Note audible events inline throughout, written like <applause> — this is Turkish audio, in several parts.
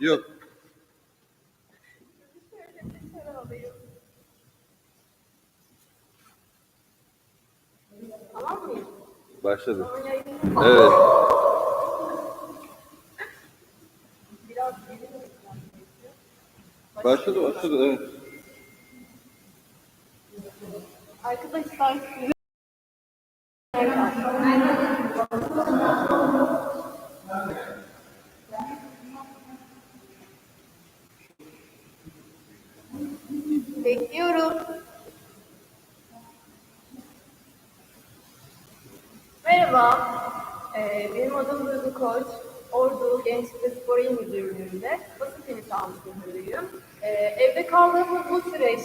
Yok. Başladı. Evet. Başladı başladı evet. Arkadaşlar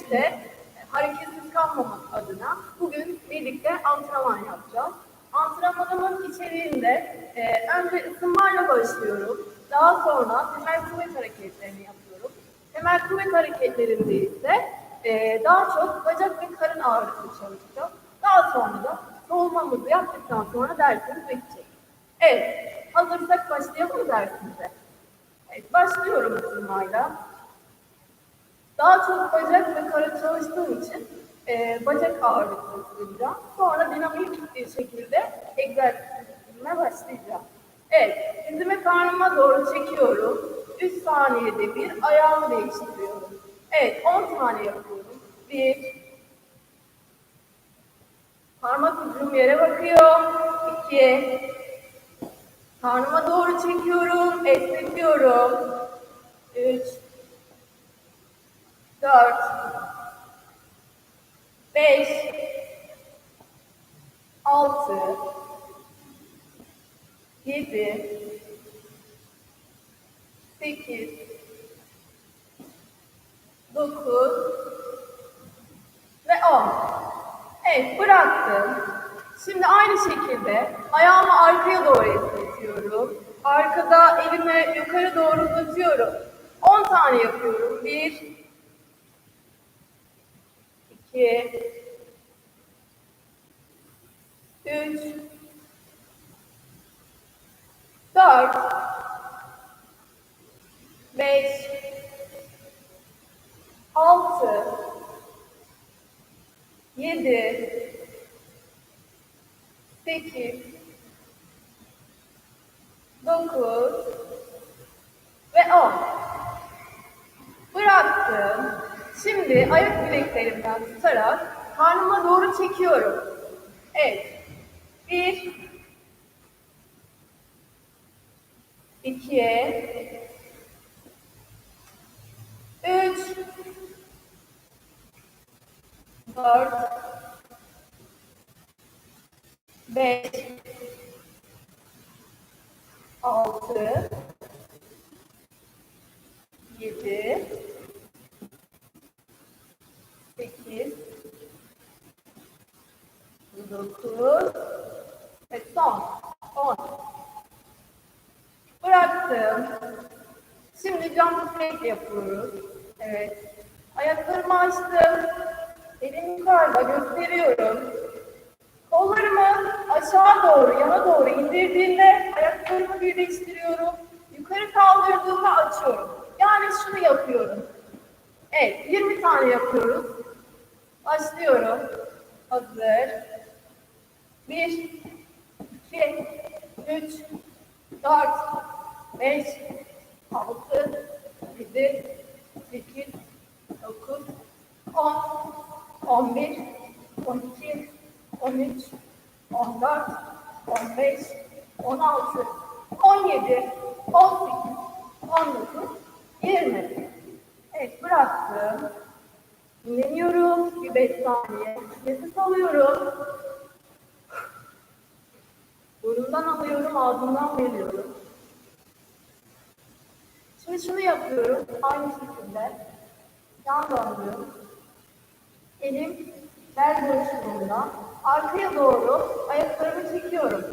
süreçte e, hareketsiz kalmamak adına bugün birlikte antrenman yapacağız. Antrenmanımın içeriğinde e, önce ısınmayla başlıyorum. Daha sonra temel kuvvet hareketlerini yapıyorum. Temel kuvvet hareketlerinde ise e, daha çok bacak ve karın ağrısı çalışacağım. Daha sonra da soğumamızı yaptıktan sonra dersimiz bitecek. Evet, hazırsak başlayalım dersimize? Evet, başlıyorum ısınmayla. Daha çok bacak ve karın çalıştığım için e, bacak ağırlıklı ısınacağım. Sonra dinamik bir şekilde egzersizime başlayacağım. Evet, dizimi karnıma doğru çekiyorum. 3 saniyede bir ayağımı değiştiriyorum. Evet, 10 saniye yapıyorum. 1, Parmak ucum yere bakıyor. İki. Karnıma doğru çekiyorum. Esnetiyorum. Üç. Dört. Beş. Altı. Yedi. Sekiz. Dokuz. Ve on. Evet bıraktım. Şimdi aynı şekilde ayağımı arkaya doğru esnetiyorum. Arkada elimi yukarı doğru uzatıyorum. 10 tane yapıyorum. 1 2 3 4 5 6 yedi, sekiz, dokuz. Ve on. Bıraktım. Şimdi ayak bileklerimden tutarak karnıma doğru çekiyorum. Evet. Bir, iki, üç, dört, beş, altı, yedi, sekiz, dokuz ve son on. Bıraktım. Şimdi jump fake yapıyoruz. Evet. Ayaklarımı açtım. Elim yukarıda gösteriyorum. Kollarımı aşağı doğru, yana doğru indirdiğimde ayaklarımı birleştiriyorum. Yukarı kaldırdığımda açıyorum. Yani şunu yapıyorum. Evet, 20 tane yapıyoruz. Başlıyorum. Hazır. 1, 2, 3, 4, 5, 6, 7, 8, 9, 10, 11, 12, 13, 14, 15, 16, 17, 18, 19, 20. Evet bıraktım. Dinleniyorum. Bir 5 saniye. Nefes alıyorum. Burundan alıyorum, ağzımdan veriyorum. Şimdi şunu yapıyorum. Aynı şekilde. Yan döndüm. Elim bel boşluğunda. Arkaya doğru ayaklarımı çekiyorum.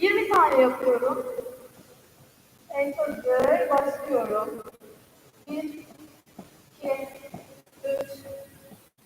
20 tane yapıyorum. En hazır. Başlıyorum. 1, 2, 3,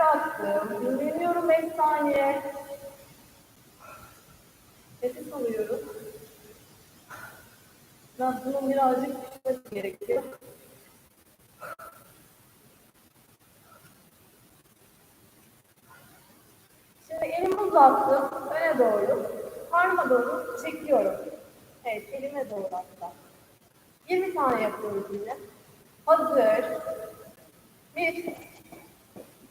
Bıraktım. Dinleniyorum 5 saniye. Nefes alıyorum. Ben bunun birazcık düşmesi gerekiyor. Şimdi elimi uzattım öne doğru. Parma doğru çekiyorum. Evet elime doğru hatta. 20 tane yapıyoruz yine. Hazır. 1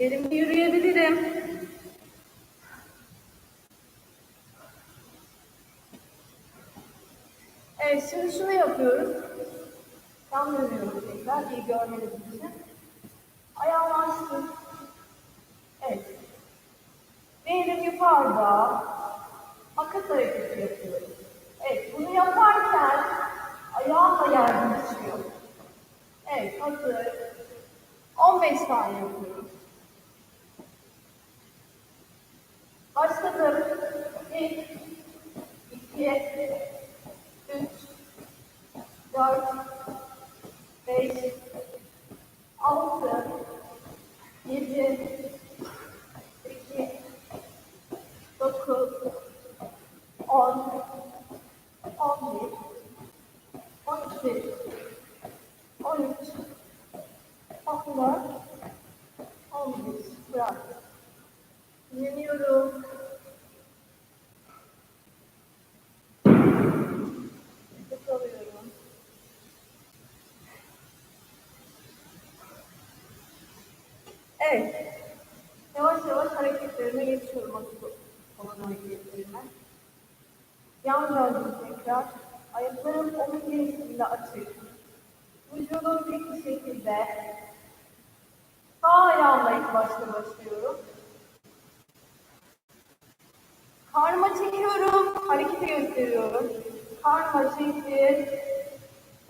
Elimde yürüyebilirim. Evet, şimdi şunu yapıyoruz. Tam dönüyoruz tekrar, iyi görmeniz için. Ayağımı açtım. Evet. Bir yukarıda. Makas hareketi yapıyoruz. Evet, bunu yaparken ayağım da yerden düşüyor. Evet, hazır. 15 saniye yapıyoruz. Başladım. 1, 2, 3, 4, 5, 6, 7, 8, 9, 10, 11, 12, 13, 14, 15. Bırak. Dinleniyorum. Evet. Yavaş yavaş hareketlerime geçiyorum asıl olan hareketlerime. Yan döndüm tekrar. Ayaklarım omuz genişliğinde açık. Vücudum dik bir şekilde. Sağ ayağımla ilk başta başlıyorum. Karma çekiyorum, hareketi gösteriyorum. Karma çektim.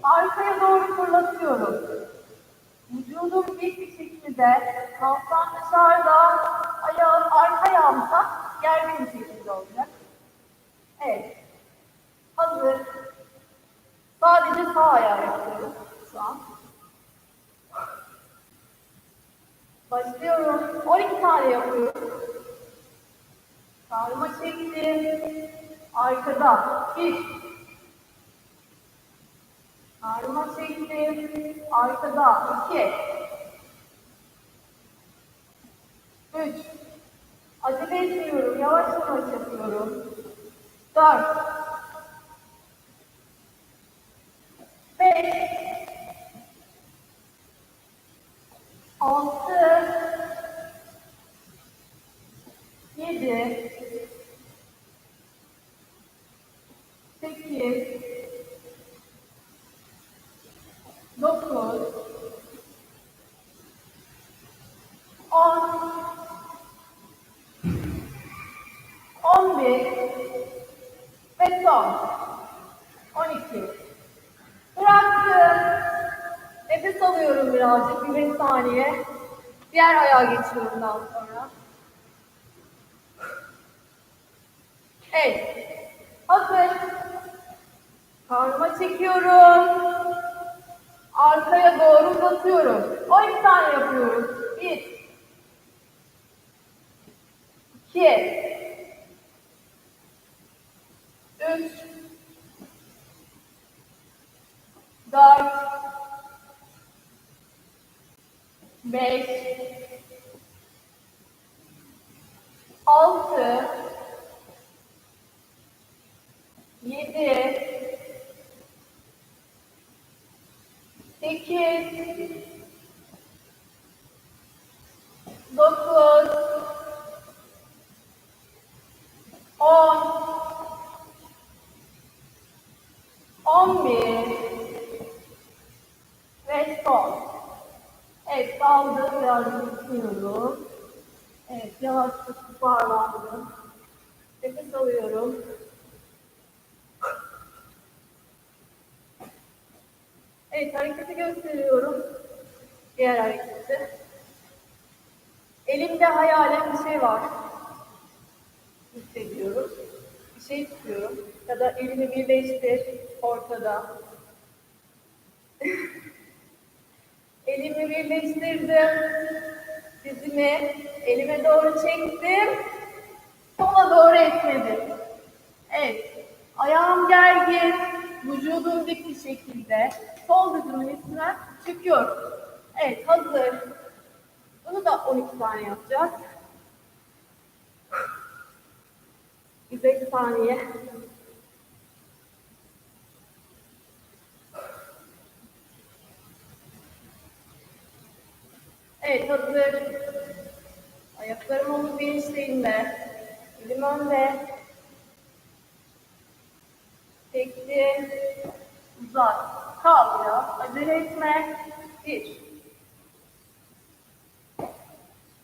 Arkaya doğru fırlatıyorum. Yunus bir şekilde kalsam dışarıda ayağım, arka ayağımsa gergin şekilde olacak. Evet. Hazır. Sadece sağ ayağı yapıyoruz şu an. Başlıyorum. 12 tane yapıyoruz. Sarma çektim. Arkada. 1, Ağrıma çektim. Arkada iki. Üç. Acele etmiyorum. Yavaş yavaş yapıyorum. Dört. Beş. Altı. 11 ve son. 12 bıraktım. Nefes alıyorum birazcık bir saniye. Diğer ayağa geçiyorum daha sonra. Evet. Hazır. Karnıma çekiyorum. Arkaya doğru uzatıyorum 12 tane yapıyoruz 1 2 üç, dört, beş, altı, yedi, sekiz, 11 ve son. Evet daldı biraz tutuyorum. Evet yavaş toparlandım. Nefes alıyorum. Evet hareketi gösteriyorum. Diğer hareketi. Elimde hayalen bir şey var. Hissediyorum. Bir şey tutuyorum. Ya da elimi birleştir ortada. <laughs> Elimi birleştirdim. Dizimi elime doğru çektim. Sola doğru etmedim. Evet. Ayağım gergin. Vücudum dik bir şekilde. Sol dizimin üstüne çıkıyorum. Evet hazır. Bunu da 12 tane yapacağız. <laughs> 150 saniye. Evet hazır. Ayaklarım omuz genişliğinde. Elim önde. Çektim. Uzat. Kal biraz. Acele etme. Bir.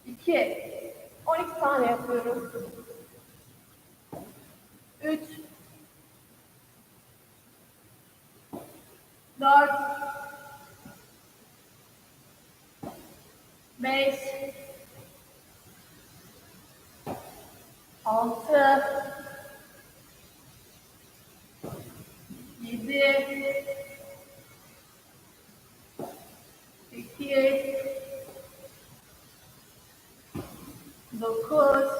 İki. On iki tane yapıyoruz. Üç. Dört. Beş. Altı. Yedi. Sekiz. Dokuz.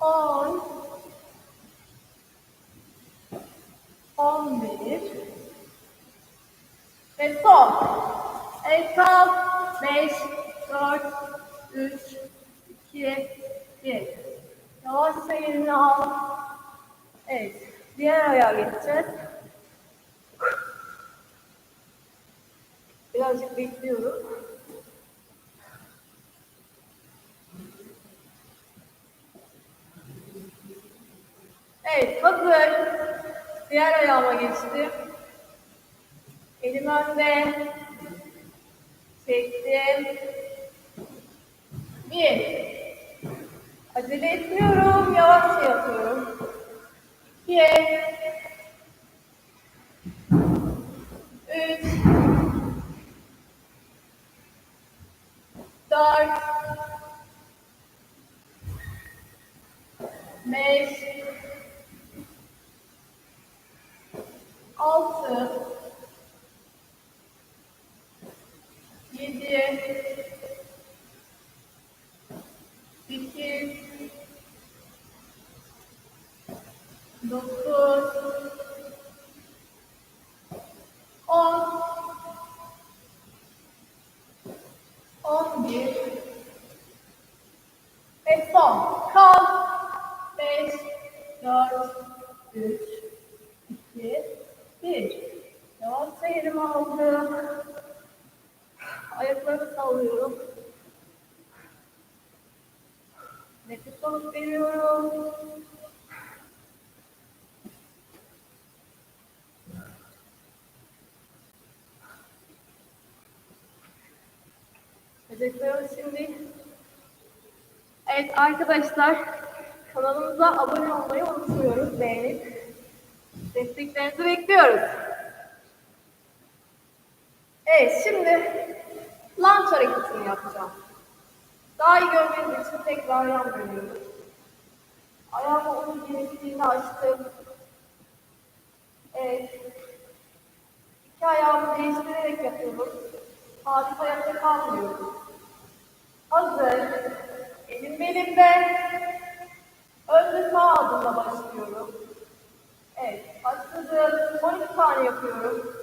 On. On bir. Ve son. Kal. Beş, dört, üç, iki, bir. Yavaşça elini al. Evet. Diğer ayağa geçeceğiz. Birazcık bekliyorum. Evet, hazır. Diğer ayağıma geçtim. Elim önde. Çektim. Bir. Acele etmiyorum. Yavaşça yapıyorum. İki. Üç. Dört. Beş. Altı. Yedi. Sekiz. Dokuz. On. On bir. Ve son. Kal. Beş, dört, üç, iki, bir. Yavaşça elimi aldım. Ayaklarımı sallıyorum. Nefes alıp veriyorum. Bacaklarımı şimdi. Evet arkadaşlar kanalımıza abone olmayı unutmuyoruz. Beğenip desteklerinizi bekliyoruz. Evet şimdi lunge hareketini yapacağım. Daha iyi görmeniz için tekrar yan dönüyoruz. Ayağımı onun genişliğini açtım. Evet. İki ayağımı değiştirerek yapıyoruz. Sabit ayakta kalmıyoruz. Hazır. Elim belimde. Önce sağ adımla başlıyorum. Evet, başladım. 12 tane yapıyorum.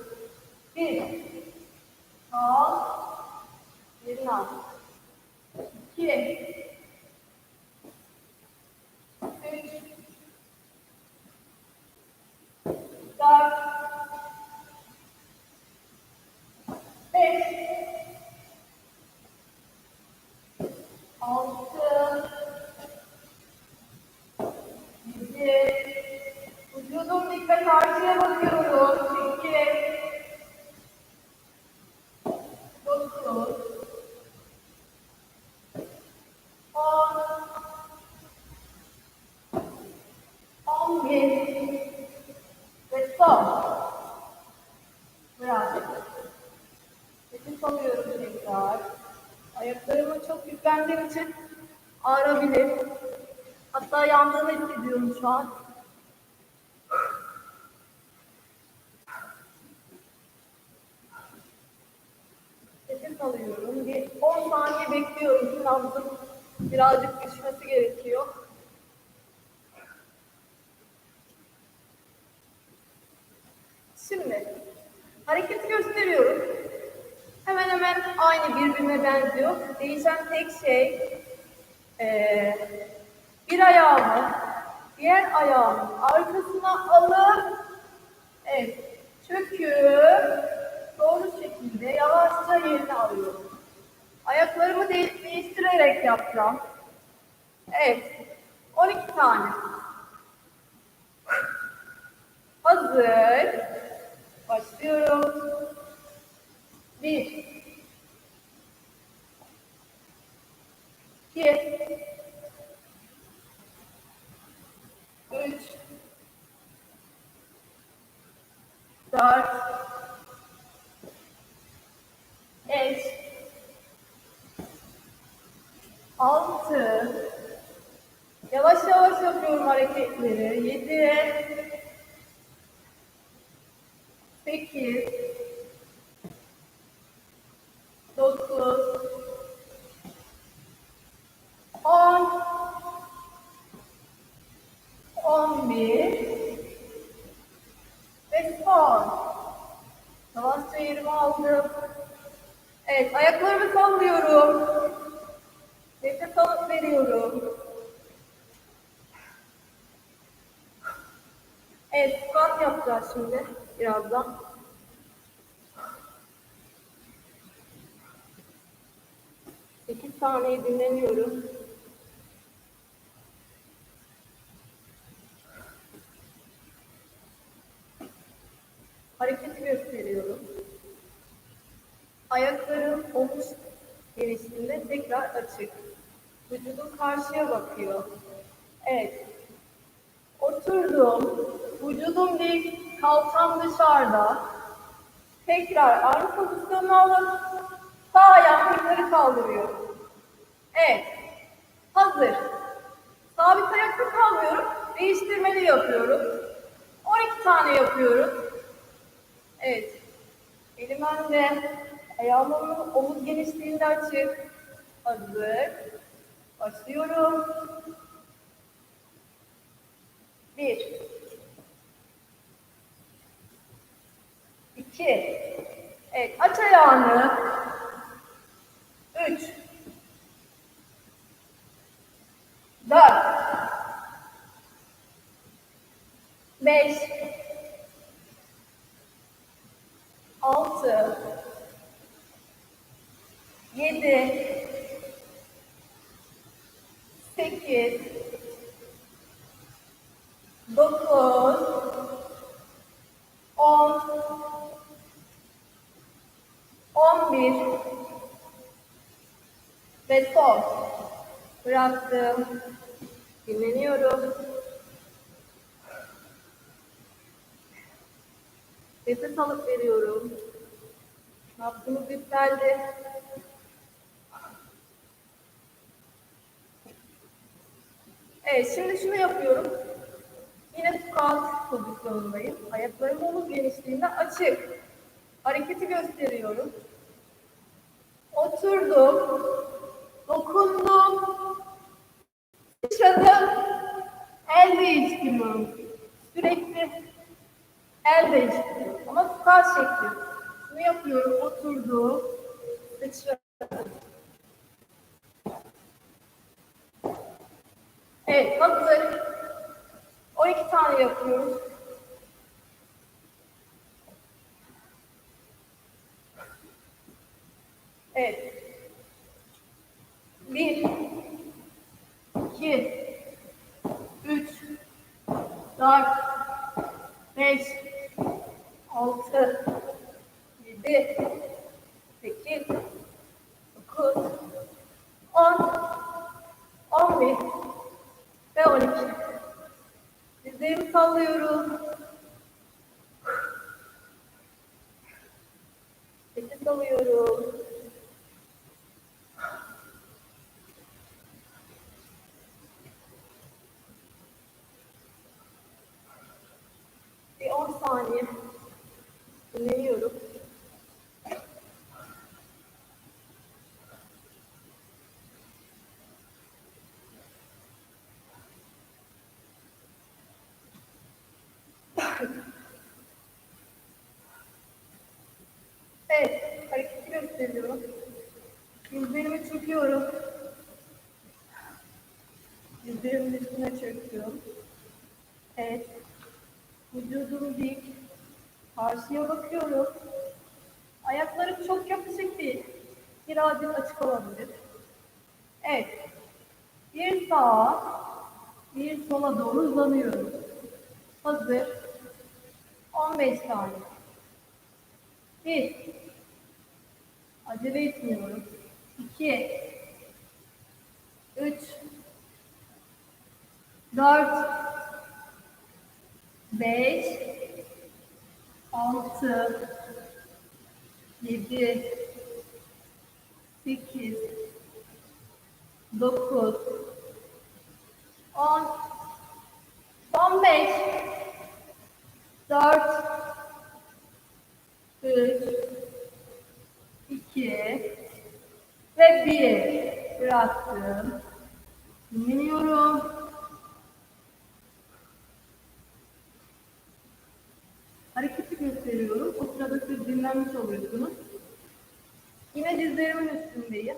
Bir. Sıçrama. İki. Üç. Dört. Beş. Altı. Yedi. Vücudum dikkat karşıya bakıyorum. Sekiz. Dokuz. On. On bir. Ve son. Bırak. Nefes alıyorum tekrar. Ayaklarıma çok yüklendiğim için ağrabilir. Hatta yandığını hissediyorum şu an. Nefes alıyorum. Bir 10 saniye bekliyorum ki nabzım birazcık düşmesi gerekiyor. Şimdi hareketi gösteriyorum. Hemen hemen aynı birbirine benziyor. Değişen tek şey eee, bir ayağımı diğer ayağımın arkasına alıp evet çöküp doğru şekilde yavaşça yerine alıyorum. Ayaklarımı de- değiştirerek yapacağım. Evet. 12 tane. Hazır. Başlıyorum. Bir. 2 3 4 5 6 Yavaş yavaş yapıyorum hareketleri. 7 8 yapacağız şimdi birazdan. Sekiz saniye dinleniyorum. Hareketi gösteriyorum. Ayaklarım omuz genişliğinde tekrar açık. Vücudum karşıya bakıyor. Evet. Oturdum. Vücudum dik, kalçam dışarıda. Tekrar arka pozisyonu alıp sağ ayağımı yukarı kaldırıyorum. Evet. Hazır. Sabit ayakta kalmıyorum. Değiştirmeli yapıyorum. 12 tane yapıyorum. Evet. Elim önde. Ayağım omuz, omuz genişliğinde açık. Hazır. Başlıyorum. Bir. 2, evet aç ayağını, 3, 4, 5, Ve son. Bıraktım. Dinleniyorum. Nefes alıp veriyorum. Nabzımız yükseldi. Evet, şimdi şunu yapıyorum. Yine squat pozisyonundayım. Ayaklarım omuz genişliğinde açık. Hareketi gösteriyorum. Oturdum dokundum, sıçradım, el değiştiriyorum. Sürekli el değiştiriyorum. Ama squat şekli. Şunu yapıyorum, oturdum, sıçradım. Evet, hazır. 12 tane yapıyoruz. Evet. Bir, iki, üç, dört, beş, altı, yedi, sekiz, dokuz, on, on bir ve on iki. Dizlerimi sallıyorum. Nefes alıyorum. Bir 10 saniye dinleniyorum. Evet, hareketi gösteriyorum. Dizlerimi çöküyorum. Dizlerimin üstüne çöktüm. Evet. Vücudum dik. Karşıya bakıyorum. Ayaklarım çok yapışık değil. Birazcık açık olabilir. Evet. Bir sağa, bir sola doğru uzanıyorum. Hazır. 15 saniye. Bir. Acele etmiyorum. İki. Üç. Dört. Beş. Altı. Yedi. Sekiz. Dokuz. On. On beş. Dört. Üç. iki ve bir. Bıraktım. Dinleniyorum. Hareketi gösteriyorum. O sırada siz dinlenmiş oluyorsunuz. Yine dizlerimin üstündeyim.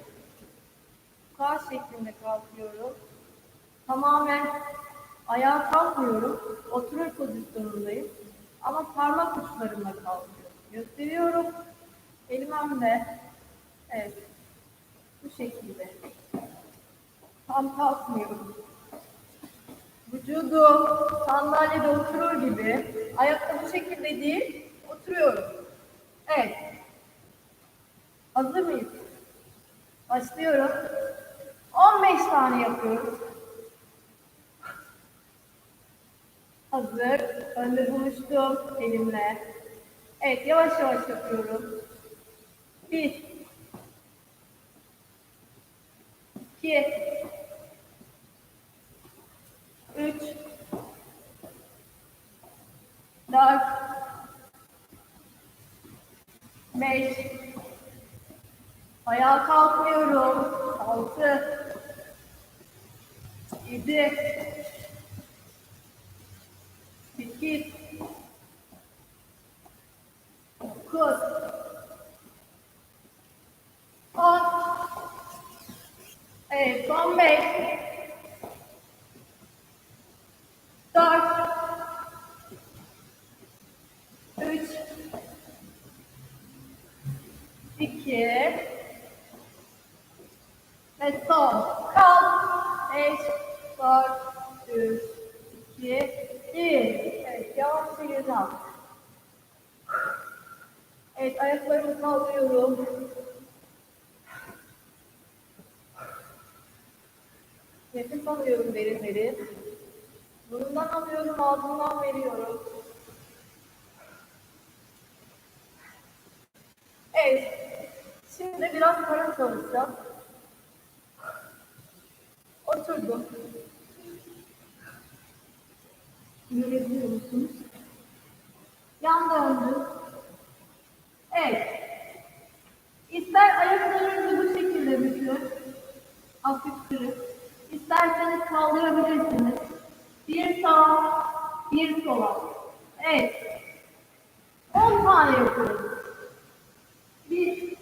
K şeklinde kalkıyorum. Tamamen ayağa kalkmıyorum. Oturur pozisyonundayım. Ama parmak uçlarımla kalkıyorum. Gösteriyorum. Elim önde. Evet. Bu şekilde. Tam kalkmıyorum. Vücudum sandalyede oturur gibi. Ayakta bu şekilde değil. Oturuyorum. Evet. Hazır mıyız? Başlıyorum. 15 tane yapıyoruz. Hazır. Önde buluştum elimle. Evet, yavaş yavaş yapıyorum. Bir. İki. 2 ve son. Kalk 5 4 3 2 1 Evet yavaşça yerine al. Evet ayaklarımı kaldırıyorum. Nefes alıyorum derin derin. Burundan alıyorum, ağzımdan veriyorum. Evet, şimdi biraz karın çalışacağım. Oturdum. Görebiliyor musunuz? Yan döndüm. Evet. İster ayaklarınızı bu şekilde bükün. Hafif kırıp. İsterseniz kaldırabilirsiniz. Bir sağa, bir sola. Evet. 10 tane yapıyoruz. 1, 2,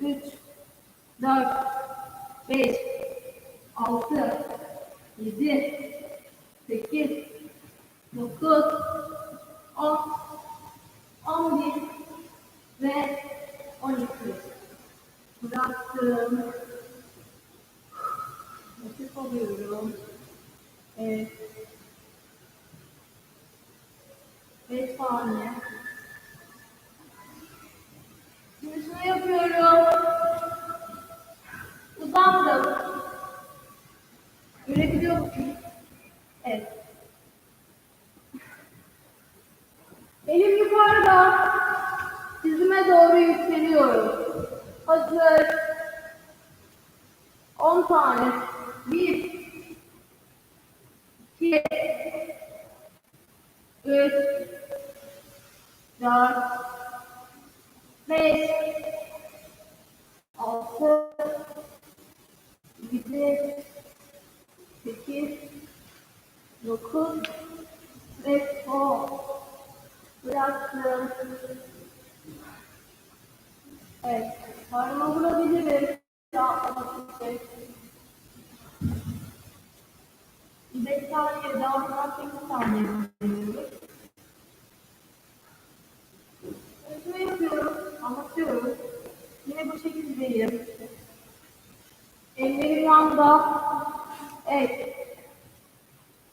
3, 4, 5, 6, yedi, sekiz, dokuz, on, on bir ve on iki. Bıraktım. Nefes alıyorum. Evet. Beş saniye. Şunu yapıyorum. Uzandım. Görebiliyor musun? Evet. Elim yukarıda. Dizime doğru yükseliyorum. Hazır. 10 tane. 1 2 3 4 5 6 7 8 9 ve 10 bıraktım. Evet, parmağı vurabilirim. Rahatlamak için. Bir saniye daha bundan sekiz saniye bırakıyoruz. Şunu yapıyorum, anlatıyorum. Yine bu şekildeyim. Ellerim yanda. Evet.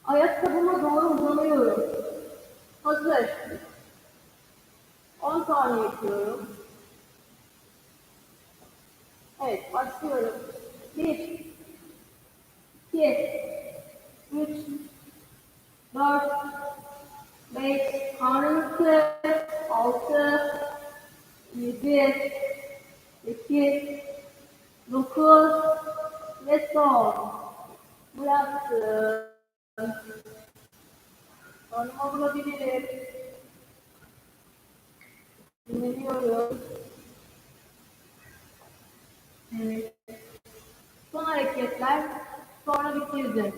Ayakkabıma doğru uzanıyorum. Hazır. 10 saniye yapıyorum. Evet, başlıyorum. 1 2 3 4 5 karnınızı 6 7 8 9 ve son. Bıraktım. Sonuma bulabilirim. Dinleniyorum. Evet. Son hareketler sonra bitirdim.